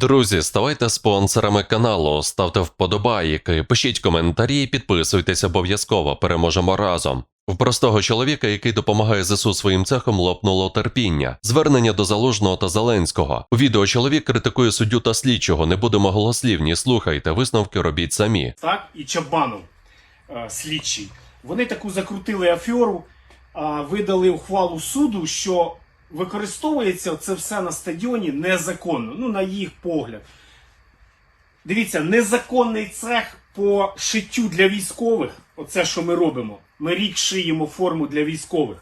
Друзі, ставайте спонсорами каналу, ставте вподобайки, пишіть коментарі, підписуйтесь обов'язково, переможемо разом. В простого чоловіка, який допомагає ЗСУ своїм цехом, лопнуло терпіння. Звернення до Залужного та Зеленського. У відео чоловік критикує суддю та слідчого. Не будемо голослівні. Слухайте, висновки робіть самі. так, і Чабанов, е, слідчий. Вони таку закрутили аферу, а, видали ухвалу суду, що використовується це все на стадіоні незаконно, ну, на їх погляд. Дивіться, незаконний цех по шиттю для військових. Оце, що ми робимо. Ми рік шиємо форму для військових.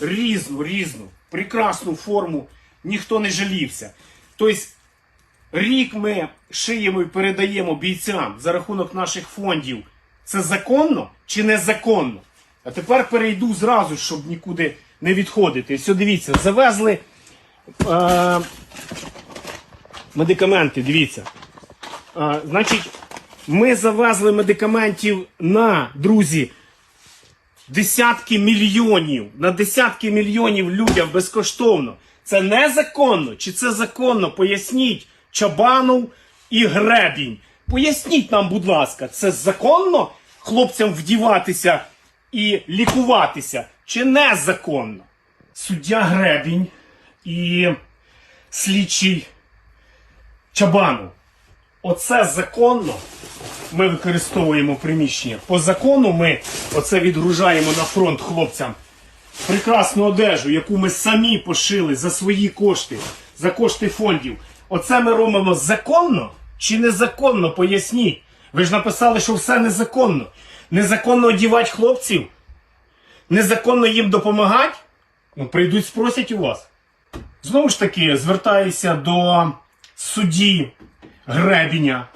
Різну, різну, прекрасну форму. Ніхто не жалівся. Тобто, рік ми шиємо і передаємо бійцям за рахунок наших фондів. Це законно чи незаконно? А тепер перейду зразу, щоб нікуди не відходити. Все, дивіться, завезли е, медикаменти, дивіться. А, значить, ми завезли медикаментів на, друзі, десятки мільйонів. На десятки мільйонів людям безкоштовно. Це незаконно чи це законно? Поясніть Чабанов і Гребінь. Поясніть нам, будь ласка, це законно хлопцям вдіватися і лікуватися, чи незаконно? Суддя Гребінь і слідчий Чабанов. Оце законно. Ми використовуємо приміщення. По закону ми оце відгружаємо на фронт хлопцям. Прекрасну одежу, яку ми самі пошили за свої кошти, за кошти фондів. Оце ми робимо законно чи незаконно? Поясніть. Ви ж написали, що все незаконно. Незаконно одівати хлопців? Незаконно їм допомагати? Ну, прийдуть, спросять у вас. Знову ж таки, звертаюся до судді Гребіня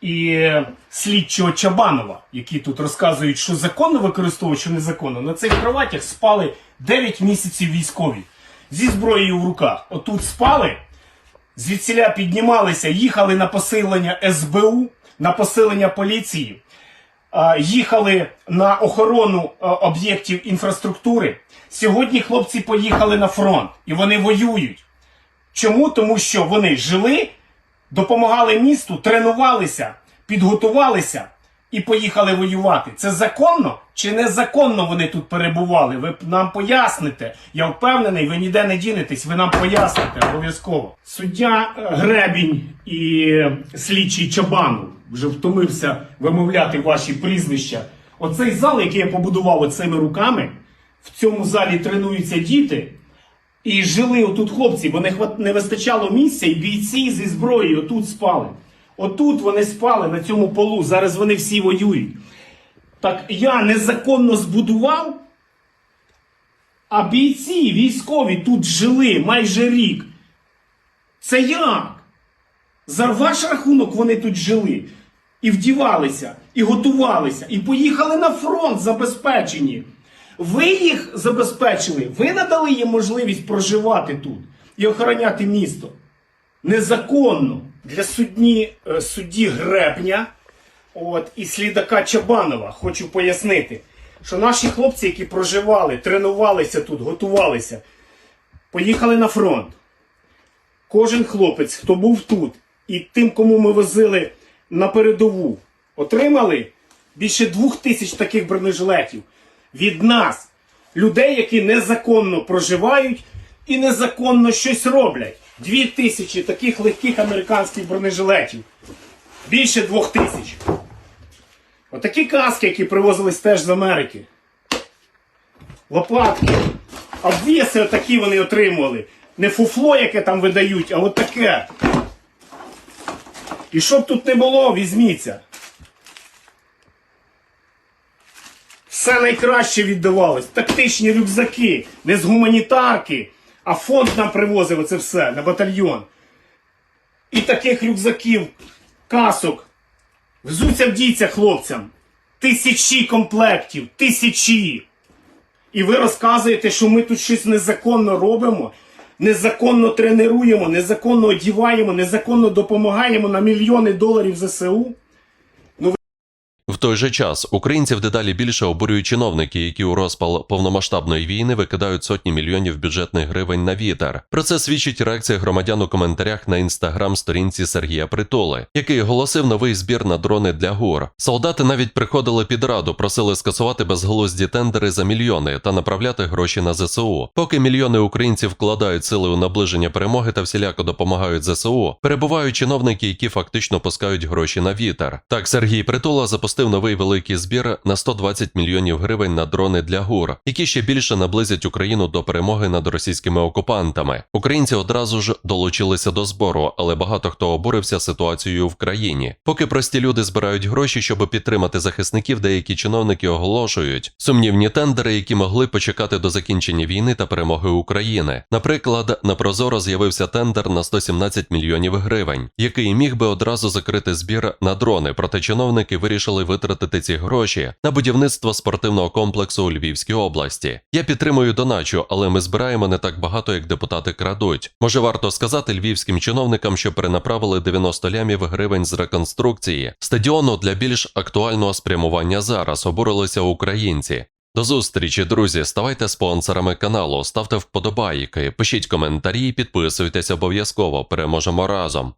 і слідчого Чабанова, які тут розказують, що законно використовують, що незаконно. На цих кроватях спали 9 місяців військові зі зброєю в руках. Отут спали, звідсіля піднімалися, їхали на посилення СБУ, на посилення поліції, їхали на охорону об'єктів інфраструктури. Сьогодні хлопці поїхали на фронт і вони воюють. Чому? Тому що вони жили, допомагали місту, тренувалися, підготувалися і поїхали воювати. Це законно чи незаконно вони тут перебували? Ви нам поясните. Я впевнений, ви ніде не дінетесь, ви нам поясните обов'язково. Суддя е, Гребінь і слідчий Чабанов вже втомився вимовляти ваші прізвища. Оцей зал, який я побудував оцими руками, в цьому залі тренуються діти. І жили отут хлопці, бо не вистачало місця, і бійці зі зброєю отут спали. Отут вони спали на цьому полу. Зараз вони всі воюють. Так я незаконно збудував, а бійці військові тут жили майже рік. Це як? За ваш рахунок вони тут жили. І вдівалися, і готувалися, і поїхали на фронт забезпечені. Ви їх забезпечили, ви надали їм можливість проживати тут і охороняти місто. Незаконно для судні, е, судді Гребня от, і слідака Чабанова хочу пояснити, що наші хлопці, які проживали, тренувалися тут, готувалися, поїхали на фронт. Кожен хлопець, хто був тут, і тим, кому ми возили на передову, отримали більше двох тисяч таких бронежилетів від нас, людей, які незаконно проживають і незаконно щось роблять. Дві тисячі таких легких американських бронежилетів. Більше двох тисяч. Отакі каски, які привозились теж з Америки. Лопатки. Обвіси отакі вони отримували. Не фуфло, яке там видають, а от таке. І щоб тут не було, візьміться. Все найкраще віддавалось. Тактичні рюкзаки, не з гуманітарки, а фонд нам привозив це все на батальйон. І таких рюкзаків, касок. Взуться вдійця хлопцям. Тисячі комплектів, тисячі. І ви розказуєте, що ми тут щось незаконно робимо, незаконно тренуємо, незаконно одіваємо, незаконно допомагаємо на мільйони доларів ЗСУ. Той же час українців дедалі більше обурюють чиновники, які у розпал повномасштабної війни викидають сотні мільйонів бюджетних гривень на вітер. Про це свідчить реакція громадян у коментарях на інстаграм-сторінці Сергія Притули, який оголосив новий збір на дрони для ГУР. Солдати навіть приходили під раду, просили скасувати безглузді тендери за мільйони та направляти гроші на ЗСУ. Поки мільйони українців вкладають сили у наближення перемоги та всіляко допомагають ЗСУ, перебувають чиновники, які фактично пускають гроші на вітер. Так, Сергій Притула запустив новий великий збір на 120 мільйонів гривень на дрони для ГУР, які ще більше наблизять Україну до перемоги над російськими окупантами. Українці одразу ж долучилися до збору, але багато хто обурився ситуацією в країні. Поки прості люди збирають гроші, щоб підтримати захисників, деякі чиновники оголошують сумнівні тендери, які могли почекати до закінчення війни та перемоги України. Наприклад, на Прозоро з'явився тендер на 117 мільйонів гривень, який міг би одразу закрити збір на дрони. Проте чиновники вирішили витратити ці гроші на будівництво спортивного комплексу у Львівській області. Я підтримую доначу, але ми збираємо не так багато, як депутати крадуть. Може, варто сказати львівським чиновникам, що перенаправили 90 лямів гривень з реконструкції стадіону для більш актуального спрямування зараз. Обурилися українці. До зустрічі, друзі. Ставайте спонсорами каналу, ставте вподобайки, пишіть коментарі, підписуйтесь обов'язково. Переможемо разом.